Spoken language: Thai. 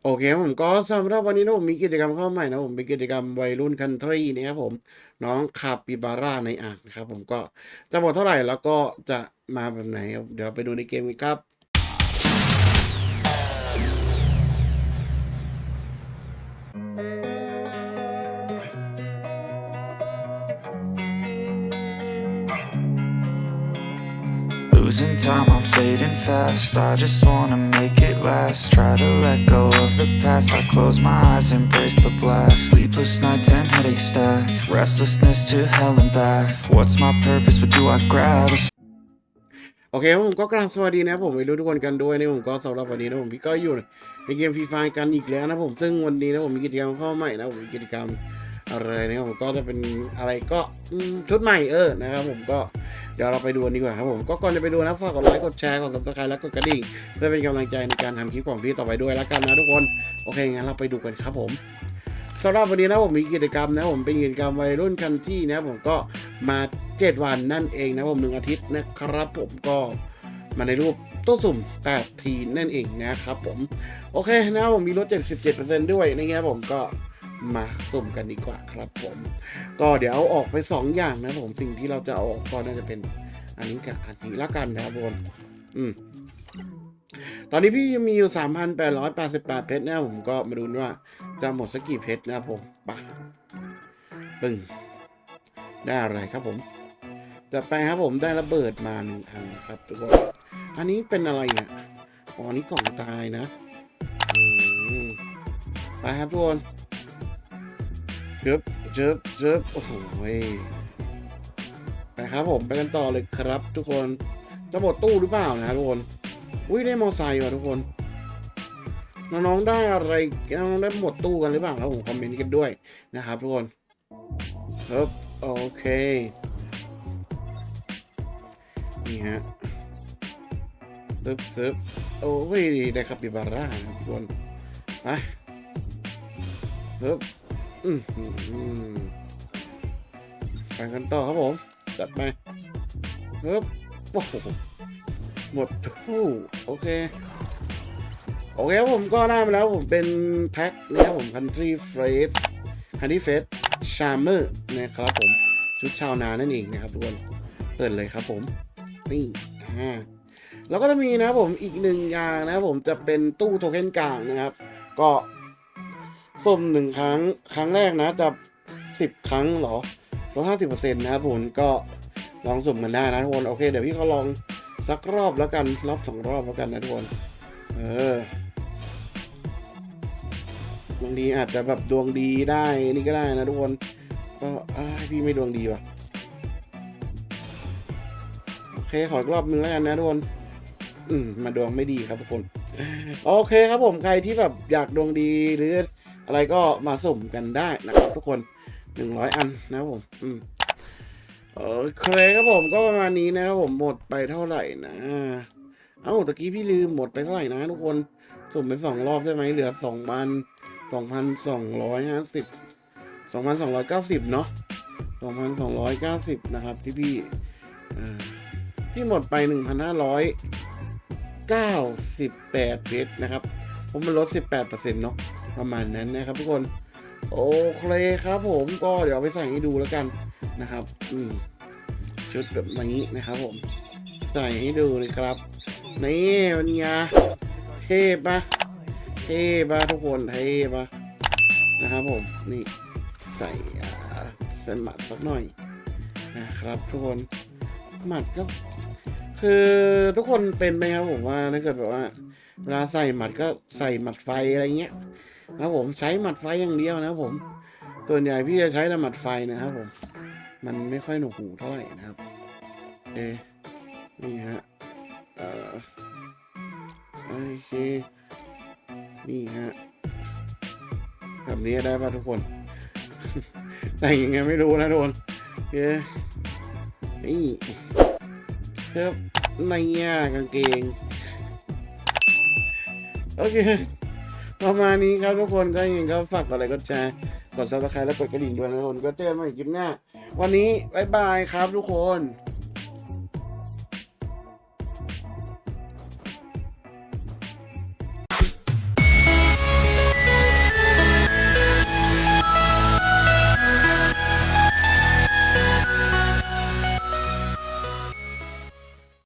โอเคครับผมก็สำหรับวันนี้นะผมมีกิจกรรมเข้าใหม่นะผมเป็นกิจกรรมวัยรุ่นคันทรีนะครับผมน้องคาปิบาร่าในอ่างนะครับผมก็จะหมดเท่าไหร่แล้วก็จะมาแบบไหน เดี๋ยวเราไปดูในเกมกันครับ Losing time, I'm fading fast. I just wanna make it last. Try to let go of the past. I close my eyes, embrace the blast. Sleepless nights and headaches stack. Restlessness to hell and back. What's my purpose? What do I grab? โอเคครับผมก็กราบสวัสดีนะครับผมไปรู้ทุกคนกันด้วยนะผมก็สำหรับวันนี้นะผมพี่ก็อยู่ในเกมฟรีไฟกันอีกแล้วนะผมซึ่งวันนี้นะผมมีกิจกรรมเข้าใหม่นะผมมีกิจกรรม อะไรนะครับผมก็จะเป็นอะไรก็ชุดใหม่เออนะครับผมก็เดี๋ยวเราไปดูกันดีกว่าครับผมก็ก่อนจะไปดูนะฝากกดไลค์กดแชร์กดซับสไครต์และกดกระดิ่งเพื่อเป็นกำลังใจในการทำคลิปของพี่ต่อไปด้วยแล้วกันนะทุกคนโอเคงั้นเราไปดูกันครับผมสำหรับวันนี้นะผมมีกิจกรรมนะผมเป็นกิจกรรมวัยรุ่นคันที่นะผมก็มา7วันนั่นเองนะผมหนึ่งอาทิตย์นะครับผมก็มาในรูปตู้สุ่ม8ทีนั่นเองนะครับผมโอเคนะผมมีลด77%ด้วยในเงี้ยผมก็ มาสุ่มกันดีกว่าครับผม ก็เดี๋ยวเอาออกไป 2 อย่างนะผมสิ่งที่เราจะเอาออกก็น่าจะเป็นอันนี้กับอันนี้ละกันนะครับผมอืมตอนนี้พี่ยังมีอยู่ 3,888 เพชรนะผมก็มาดูว่าจะหมดสักกี่เพชรนะผมปะปึ้งได้อะไรครับผมจัดไปครับผมได้ระเบิดมาหนึ่งอันครับทุกคนอันนี้เป็นอะไรเนี่ยอ๋อนนี้กล่องตายนะไปครับทุกคน จิบจิบจิบโอ้โหไปครับผมไปกันต่อเลยครับ ทุกคนจะหมดตู้หรือเปล่านะทุกคน อุ้ยได้มอไซค์ว่ะทุกคน น้องๆได้อะไรน้องๆได้หมดตู้กันหรือเปล่าครับผมคอมเมนต์กันด้วยนะครับทุกคนครับโอเค นี่ฮะซึบซึบโอ้ยได้คาปิบาร่าทุกคนไปซึบ ไปกันต่อครับผม จัดไปซึบโอ้โหหมดทู่โอเค โอเคครับผมก็ได้มาแล้วผมเป็นแพ็คนะครับผม country phrase country phrase charmer นะครับผม ชุดชาวนานั่นเองนะครับทุกคนเปิดเลยครับผม นี่อ่าแล้วก็จะมีนะครับผมอีกหนึ่งอย่างนะครับผมจะเป็นตู้โทเค็นกลางนะครับ ก็ สุ่มหนึ่งครั้งครั้งแรกนะจะสิบครั้งหรอลดห้าสิบเปอร์เซ็นต์นะครับผมก็ลองสุ่มกันได้นะทุกคนโอเค เดี๋ยวพี่เขาลองสักรอบแล้วกันรอบสองรอบแล้วกันนะทุกคนเออบางทีอาจจะแบบดวงดีได้นี่ก็ได้นะทุกคนก็อ้ายพี่ไม่ดวงดีว่ะโอเคขออีกรอบนึงแล้วกันนะทุกคนอืมมาดวงไม่ดีครับทุกคน โอเคครับผมใครที่แบบอยากดวงดีหรือ อะไรก็มาสุ่มกันได้นะครับทุกคนหนึ่งร้อยอันนะครับผมอืมโอเคครับผมก็ประมาณนี้นะครับผมหมดไปเท่าไหร่นะเอ้าตะกี้พี่ลืมหมดไปเท่าไหร่นะทุกคนสุ่มไปสองรอบใช่ไหมเหลือสองพันสองพันสองร้อยห้าสิบสองพันสองร้อยเก้าสิบเนาะสองพันสองร้อยเก้าสิบนะครับที่พี่ที่หมดไป1,598เพชรนะครับ ผมมันลด18%เนาะ ประมาณนั้นนะครับทุกคนโอเคครับผมก็เดี๋ยวไปใส่ให้ดูแล้วกันนะครับ อืมชุดแบบนี้นะครับผม ใส่ให้ดูเลยครับ นี่มันยาเท่ปะเท่ปะทุกคนเท่ปะนะครับผม นี่ใส่เส้นหมัดสักหน่อยนะครับทุกคนหมัดก็คือทุกคนเป็นไหมครับผมว่าถ้าเกิดแบบว่า เวลาใส่หมัดก็ใส่หมัดไฟอะไรเงี้ย นะผมใช้หมัดไฟอย่างเดียวนะผม ส่วนใหญ่พี่จะใช้แต่หมัดไฟนะครับผม มันไม่ค่อยหนุกหูเท่าไหร่นะครับโอนี่ฮะเอ่อโอเคนี่ฮะแบบนี้ได้ป่ะทุกคน แต่งยังไงไม่รู้นะทุกคนโอนี่ครับในย่กางเกง โอเค ประมาณนี้ครับทุกคนก็ยังก็ฝากกดไลค์กดแชร์กดซับสไครต์และกดกระดิ่งด้วยนะทุกคนก็เจอกันใหม่คลิปหน้า วันนี้บ๊ายบายครับทุกคน